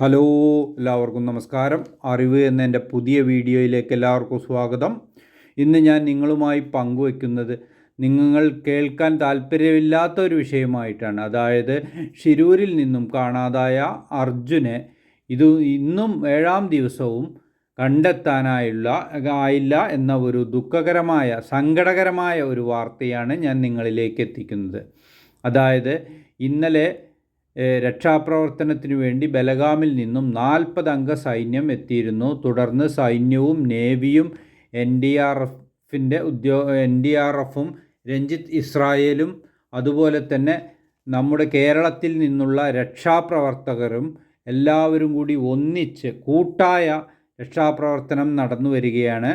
Hello എല്ലാവർക്കും നമസ്കാരം. അറിവ് എന്ന എന്റെ പുതിയ വീഡിയോയിലേക്ക് എല്ലാവർക്കും സ്വാഗതം. ഇന്ന് ഞാൻ നിങ്ങളുമായി പങ്കുവെക്കുന്നത് നിങ്ങൾ കേൾക്കാൻ താല്പര്യമില്ലാത്ത ഒരു വിഷയമായിട്ടാണ്. അതായത് ഷിരൂരിൽ നിന്നും കാണാതായ അർജുനെ ഇത് ഇന്നും ഏഴാം ദിവസവും കണ്ടെത്താനായുള്ള ആയില്ല എന്ന ഒരു ദുഃഖകരമായ സങ്കടകരമായ ഒരു വാർത്തയാണ് ഞാൻ നിങ്ങളിലേക്ക് എത്തിക്കുന്നത്. അതായത് ഇന്നലെ രക്ഷാപ്രവർത്തനത്തിനു വേണ്ടി ബലഗാമിൽ നിന്നും നാൽപ്പത് അംഗ സൈന്യം എത്തിയിരുന്നു. തുടർന്ന് സൈന്യവും നേവിയും എൻ ഡി ആർ എഫിന്റെ ഉദ്യോ എൻ ഡി ആർ എഫും രഞ്ജിത്ത് ഇസ്രായേലും അതുപോലെ തന്നെ നമ്മുടെ കേരളത്തിൽ നിന്നുള്ള രക്ഷാപ്രവർത്തകരും എല്ലാവരും കൂടി ഒന്നിച്ച് കൂട്ടായ രക്ഷാപ്രവർത്തനം നടന്നു വരികയാണ്.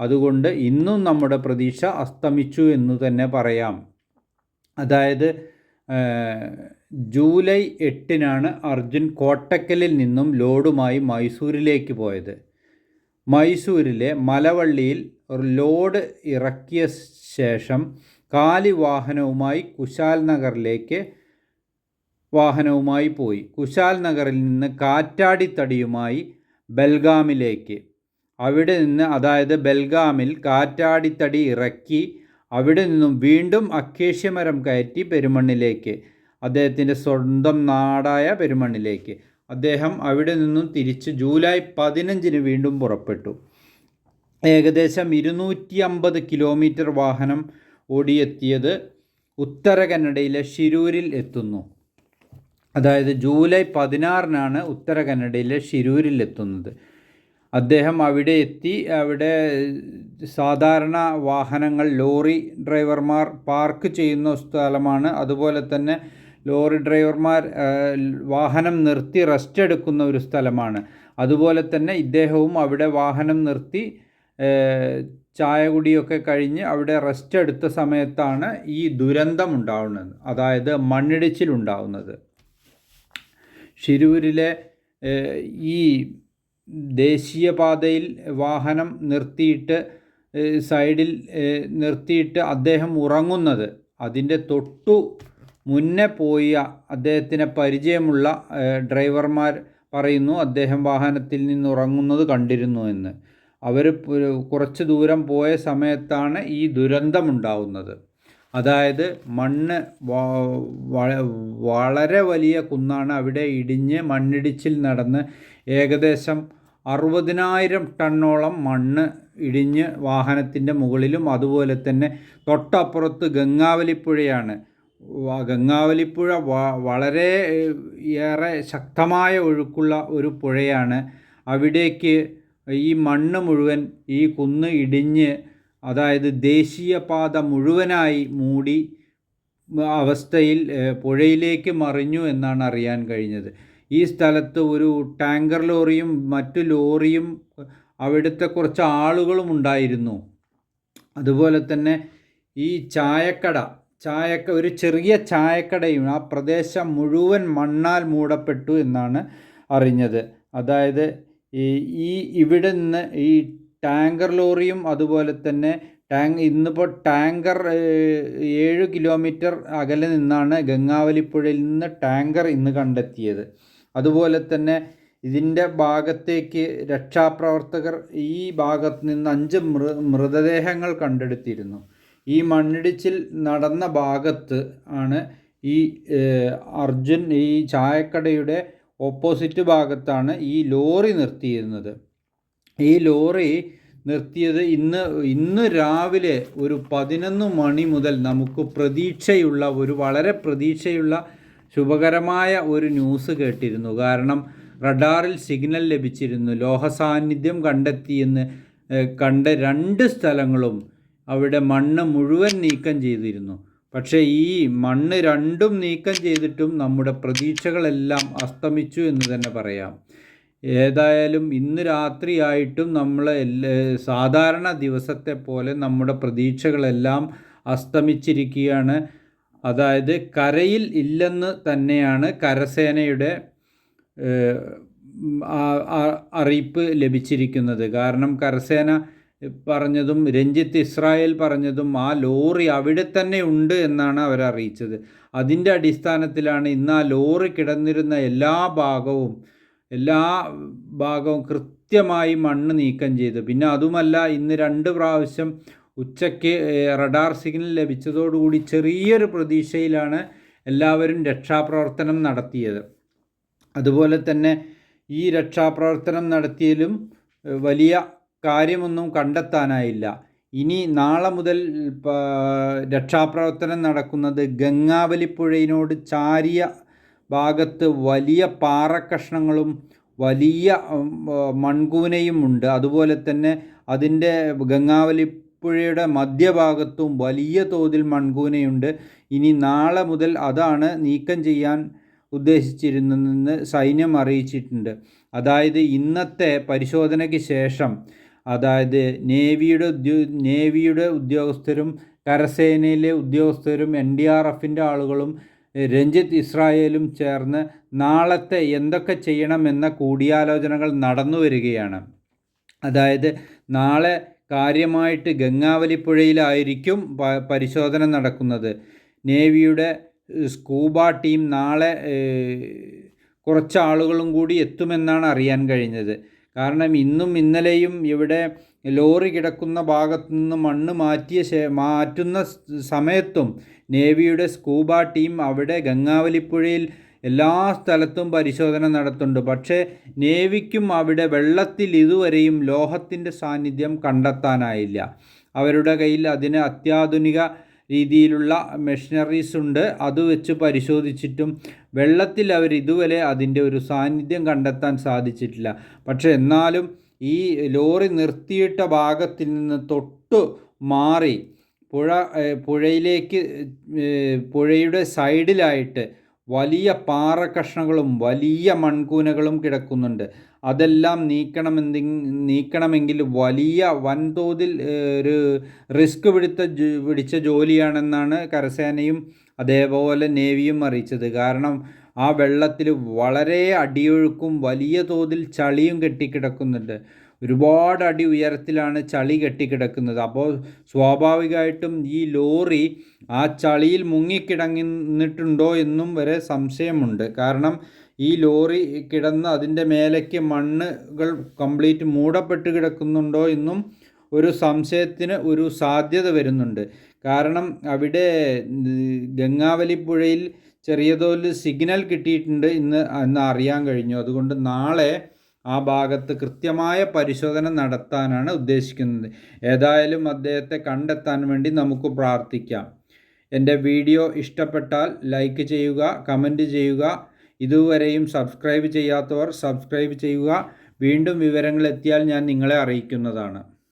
അതുകൊണ്ട് ഇന്നും നമ്മുടെ പ്രതീക്ഷ അസ്തമിച്ചു എന്ന് തന്നെ പറയാം. അതായത് ജൂലൈ എട്ടിനാണ് അർജുൻ കോട്ടക്കലിൽ നിന്നും ലോഡുമായി മൈസൂരിലേക്ക് പോയത്. മൈസൂരിലെ മലവള്ളിയിൽ ഒരു ലോഡ് ഇറക്കിയ ശേഷം കാലി വാഹനവുമായി കുശാൽ നഗറിലേക്ക് വാഹനവുമായി പോയി. കുശാൽ നഗറിൽ നിന്ന് കാറ്റാടിത്തടിയുമായി ബൽഗാമിലേക്ക്. അവിടെ നിന്ന് അതായത് ബൽഗാമിൽ കാറ്റാടിത്തടി ഇറക്കി അവിടെ നിന്നും വീണ്ടും അക്കേഷ്യമരം കയറ്റി പെരുമണ്ണിലേക്ക്. അദ്ദേഹത്തിന്റെ സ്വന്തം നാടായ പെരുമണ്ണിലേക്ക്. അദ്ദേഹം അവിടെ നിന്നും തിരിച്ച് ജൂലൈ പതിനഞ്ചിന് വീണ്ടും പുറപ്പെട്ടു. ഏകദേശം ഇരുന്നൂറ്റി അമ്പത് കിലോമീറ്റർ വാഹനം ഓടിയെത്തിയത് ഉത്തര കന്നഡയിലെ ഷിരൂരിൽ എത്തുന്നു. അതായത് ജൂലൈ പതിനാറിനാണ് ഉത്തര കന്നഡയിലെ ഷിരൂരിൽ എത്തുന്നത്. അദ്ദേഹം അവിടെ എത്തി. അവിടെ സാധാരണ വാഹനങ്ങൾ ലോറി ഡ്രൈവർമാർ പാർക്ക് ചെയ്യുന്ന സ്ഥലമാണ്. അതുപോലെ തന്നെ ലോറി ഡ്രൈവർമാർ വാഹനം നിർത്തി റെസ്റ്റ് എടുക്കുന്ന ഒരു സ്ഥലമാണ്. അതുപോലെ തന്നെ ഇദ്ദേഹവും അവിടെ വാഹനം നിർത്തി ചായ കുടിയൊക്കെ കഴിഞ്ഞ് അവിടെ റെസ്റ്റ് എടുത്ത സമയത്താണ് ഈ ദുരന്തം ഉണ്ടാവുന്നത് അതായത് മണ്ണിടിച്ചിലുണ്ടാവുന്നത്. ഷിരൂരിലെ ഈ ദേശീയപാതയിൽ വാഹനം നിർത്തിയിട്ട് സൈഡിൽ നിർത്തിയിട്ട് അദ്ദേഹം ഉറങ്ങുന്നത് അതിന്റെ തൊട്ടു മുന്നേ പോയ അദ്ദേഹത്തിനെ പരിചയമുള്ള ഡ്രൈവർമാർ പറയുന്നു അദ്ദേഹം വാഹനത്തിൽ നിന്ന് ഉറങ്ങുന്നത് കണ്ടിരുന്നു എന്ന്. അവർ കുറച്ച് ദൂരം പോയ സമയത്താണ് ഈ ദുരന്തമുണ്ടാവുന്നത്. അതായത് മണ്ണ് വളരെ വലിയ കുന്നാണ് അവിടെ ഇടിഞ്ഞ് മണ്ണിടിച്ചിൽ നടന്ന് ഏകദേശം അറുപതിനായിരം ടണ്ണോളം മണ്ണ് ഇടിഞ്ഞ് വാഹനത്തിന്റെ മുകളിലും അതുപോലെ തന്നെ തൊട്ടപ്പുറത്ത് ഗംഗാവലിപ്പുഴയാണ് ഗംഗാവലിപ്പുഴ വളരെ ഏറെ ശക്തമായ ഒഴുക്കുള്ള ഒരു പുഴയാണ്. അവിടേക്ക് ഈ മണ്ണ് മുഴുവൻ ഈ കുന്ന് ഇടിഞ്ഞ് അതായത് ദേശീയപാത മുഴുവനായി മൂടി അവസ്ഥയിൽ പുഴയിലേക്ക് മറിഞ്ഞു എന്നാണ് അറിയാൻ കഴിഞ്ഞത്. ഈ സ്ഥലത്ത് ഒരു ടാങ്കർ ലോറിയും മറ്റു ലോറിയും അവിടുത്തെ കുറച്ച് ആളുകളും ഉണ്ടായിരുന്നു. അതുപോലെ തന്നെ ഈ ചായക്കട ചായക്ക ഒരു ചെറിയ ചായക്കടയും ആ പ്രദേശം മുഴുവൻ മണ്ണാൽ മൂടപ്പെട്ടു എന്നാണ് അറിഞ്ഞത്. അതായത് ഈ ഇവിടെ നിന്ന് ഈ ടാങ്കർ ലോറിയും അതുപോലെ തന്നെ ടാങ്ക് ഇന്നിപ്പോൾ ടാങ്കർ ഏഴ് കിലോമീറ്റർ അകലെ നിന്നാണ് ഗംഗാവലിപ്പുഴയിൽ നിന്ന് ടാങ്കർ ഇന്ന് കണ്ടെത്തിയത്. അതുപോലെ തന്നെ ഇതിന്റെ ഭാഗത്തേക്ക് രക്ഷാപ്രവർത്തകർ ഈ ഭാഗത്ത് നിന്ന് അഞ്ച് മൃതദേഹങ്ങൾ കണ്ടെടുത്തിരുന്നു. ഈ മണ്ണിടിച്ചിൽ നടന്ന ഭാഗത്ത് ആണ് ഈ അർജുൻ ഈ ചായക്കടയുടെ ഓപ്പോസിറ്റ് ഭാഗത്താണ് ഈ ലോറി നിർത്തിയിരുന്നത്. ഈ ലോറി നിർത്തിയത് ഇന്ന് ഇന്ന് രാവിലെ ഒരു പതിനൊന്ന് മണി മുതൽ നമുക്ക് പ്രതീക്ഷയുള്ള ഒരു വളരെ പ്രതീക്ഷയുള്ള ശുഭകരമായ ഒരു ന്യൂസ് കേട്ടിരുന്നു. കാരണം റഡാറിൽ സിഗ്നൽ ലഭിച്ചിരുന്നു. ലോഹസാന്നിധ്യം കണ്ടെത്തിയെന്ന് കണ്ട രണ്ട് സ്ഥലങ്ങളും അവിടെ മണ്ണ് മുഴുവൻ നീക്കം ചെയ്തിരുന്നു. പക്ഷേ ഈ മണ്ണ് രണ്ടും നീക്കം ചെയ്തിട്ടും നമ്മുടെ പ്രതീക്ഷകളെല്ലാം അസ്തമിച്ചു എന്ന് തന്നെ പറയാം. ഏതായാലും ഇന്ന് രാത്രിയായിട്ടും നമ്മൾ സാധാരണ ദിവസത്തെ പോലെ നമ്മുടെ പ്രതീക്ഷകളെല്ലാം അസ്തമിച്ചിരിക്കുകയാണ്. അതായത് കരയിൽ ഇല്ലെന്ന് തന്നെയാണ് കരസേനയുടെ അറിയിപ്പ് ലഭിച്ചിരിക്കുന്നത്. കാരണം കരസേന പറഞ്ഞതും രഞ്ജിത്ത് ഇസ്രായേൽ പറഞ്ഞതും ആ ലോറി അവിടെ തന്നെ ഉണ്ട് എന്നാണ് അവർ അറിയിച്ചത്. അതിന്റെ അടിസ്ഥാനത്തിലാണ് ഇന്ന് ആ ലോറി കിടന്നിരുന്ന എല്ലാ ഭാഗവും എല്ലാ ഭാഗവും കൃത്യമായി മണ്ണ് നീക്കം ചെയ്തു. പിന്നെ അതുമല്ല ഇന്ന് രണ്ട് പ്രാവശ്യം ഉച്ചയ്ക്ക് റഡാർ സിഗ്നൽ ലഭിച്ചതോടുകൂടി ചെറിയൊരു പ്രതീക്ഷയിലാണ് എല്ലാവരും രക്ഷാപ്രവർത്തനം നടത്തിയത്. അതുപോലെ തന്നെ ഈ രക്ഷാപ്രവർത്തനം നടത്തിയതിലും വലിയ കാര്യമൊന്നും കണ്ടെത്താനായില്ല. ഇനി നാളെ മുതൽ രക്ഷാപ്രവർത്തനം നടക്കുന്നത് ഗംഗാവലിപ്പുഴയിനോട് ചാരിയ ഭാഗത്ത് വലിയ പാറക്കഷ്ണങ്ങളും വലിയ മൺകൂനയും ഉണ്ട്. അതുപോലെ തന്നെ അതിന്റെ ഗംഗാവലിപ്പുഴയുടെ മധ്യഭാഗത്തും വലിയ തോതിൽ മൺകൂനയുണ്ട്. ഇനി നാളെ മുതൽ അതാണ് നീക്കം ചെയ്യാൻ ഉദ്ദേശിച്ചിരുന്നതെന്ന് സൈന്യം അറിയിച്ചിട്ടുണ്ട്. അതായത് ഇന്നത്തെ പരിശോധനയ്ക്ക് ശേഷം അതായത് നേവിയുടെ ഉദ്യോ നേവിയുടെ ഉദ്യോഗസ്ഥരും കരസേനയിലെ ഉദ്യോഗസ്ഥരും എൻ ഡി ആർ എഫിന്റെ ആളുകളും രഞ്ജിത്ത് ഇസ്രായേലും ചേർന്ന് നാളത്തെ എന്തൊക്കെ ചെയ്യണമെന്ന കൂടിയാലോചനകൾ നടന്നു വരികയാണ്. അതായത് നാളെ കാര്യമായിട്ട് ഗംഗാവലിപ്പുഴയിലായിരിക്കും പരിശോധന നടക്കുന്നത്. നേവിയുടെ സ്കൂബ ടീം നാളെ കുറച്ച് ആളുകളും കൂടി എത്തുമെന്നാണ് അറിയാൻ കഴിഞ്ഞത്. കാരണം ഇന്നും ഇന്നലെയും ഇവിടെ ലോറി കിടക്കുന്ന ഭാഗത്തു നിന്ന് മണ്ണ് മാറ്റിയ ശേ മാറ്റുന്ന സമയത്തും നേവിയുടെ സ്കൂബ ടീം അവിടെ ഗംഗാവലിപ്പുഴയിൽ എല്ലാ സ്ഥലത്തും പരിശോധന നടത്തുന്നുണ്ട്. പക്ഷേ നേവിക്കും അവിടെ വെള്ളത്തിൽ ഇതുവരെയും ലോഹത്തിന്റെ സാന്നിധ്യം കണ്ടെത്താനായില്ല. അവരുടെ കയ്യിൽ അതിന് അത്യാധുനിക രീതിയിലുള്ള മെഷീനറീസ് ഉണ്ട്. അത് വെച്ച് പരിശോധിച്ചിട്ടും വെള്ളത്തിൽ അവർ ഇതുവരെ അതിന്റെ ഒരു സാന്നിധ്യം കണ്ടെത്താൻ സാധിച്ചിട്ടില്ല. പക്ഷേ എന്നാലും ഈ ലോറി നിർത്തിയിട്ട ഭാഗത്തിൽ നിന്ന് തൊട്ടു മാറി പുഴ പുഴയിലേക്ക് പുഴയുടെ സൈഡിലായിട്ട് വലിയ പാറക്കഷ്ണങ്ങളും വലിയ മൺകൂനകളും കിടക്കുന്നുണ്ട്. അതെല്ലാം നീക്കണമെന്തി നീക്കണമെങ്കിൽ വലിയ വൻതോതിൽ ഒരു റിസ്ക് പിടുത്ത പിടിച്ച ജോലിയാണെന്നാണ് കരസേനയും അതേപോലെ നേവിയും അറിയിച്ചത്. കാരണം ആ വെള്ളത്തിൽ വളരെ അടിയൊഴുക്കും വലിയ തോതിൽ ചളിയും കെട്ടിക്കിടക്കുന്നുണ്ട്. ഒരുപാട് അടി ഉയരത്തിലാണ് ചളി കെട്ടിക്കിടക്കുന്നത്. അപ്പോൾ സ്വാഭാവികമായിട്ടും ഈ ലോറി ആ ചളിയിൽ മുങ്ങിക്കിടങ്ങിന്നിട്ടുണ്ടോ എന്നും വരെ സംശയമുണ്ട്. കാരണം ഈ ലോറി കിടന്ന് അതിന്റെ മേലേക്ക് മണ്ണുകൾ കംപ്ലീറ്റ് മൂടപ്പെട്ട് കിടക്കുന്നുണ്ടോ എന്നും ഒരു സംശയത്തിന് ഒരു സാധ്യത വരുന്നുണ്ട്. കാരണം അവിടെ ഗംഗാവലി പുഴയിൽ ചെറിയ തോതിൽ സിഗ്നൽ കിട്ടിയിട്ടുണ്ട് ഇന്ന് എന്ന് അറിയാൻ കഴിഞ്ഞു. അതുകൊണ്ട് നാളെ ആ ഭാഗത്ത് കൃത്യമായ പരിശോധന നടത്താനാണ് ഉദ്ദേശിക്കുന്നത്. ഏതായാലും അദ്ദേഹത്തെ കണ്ടെത്താൻ വേണ്ടി നമുക്ക് പ്രാർത്ഥിക്കാം. എന്റെ വീഡിയോ ഇഷ്ടപ്പെട്ടാൽ ലൈക്ക് ചെയ്യുക കമന്റ് ചെയ്യുക ഇതുവരെയും സബ്സ്ക്രൈബ് ചെയ്യാത്തവർ സബ്സ്ക്രൈബ് ചെയ്യുക. വീണ്ടും വിവരങ്ങൾ എത്തിയാൽ ഞാൻ നിങ്ങളെ അറിയിക്കുന്നതാണ്.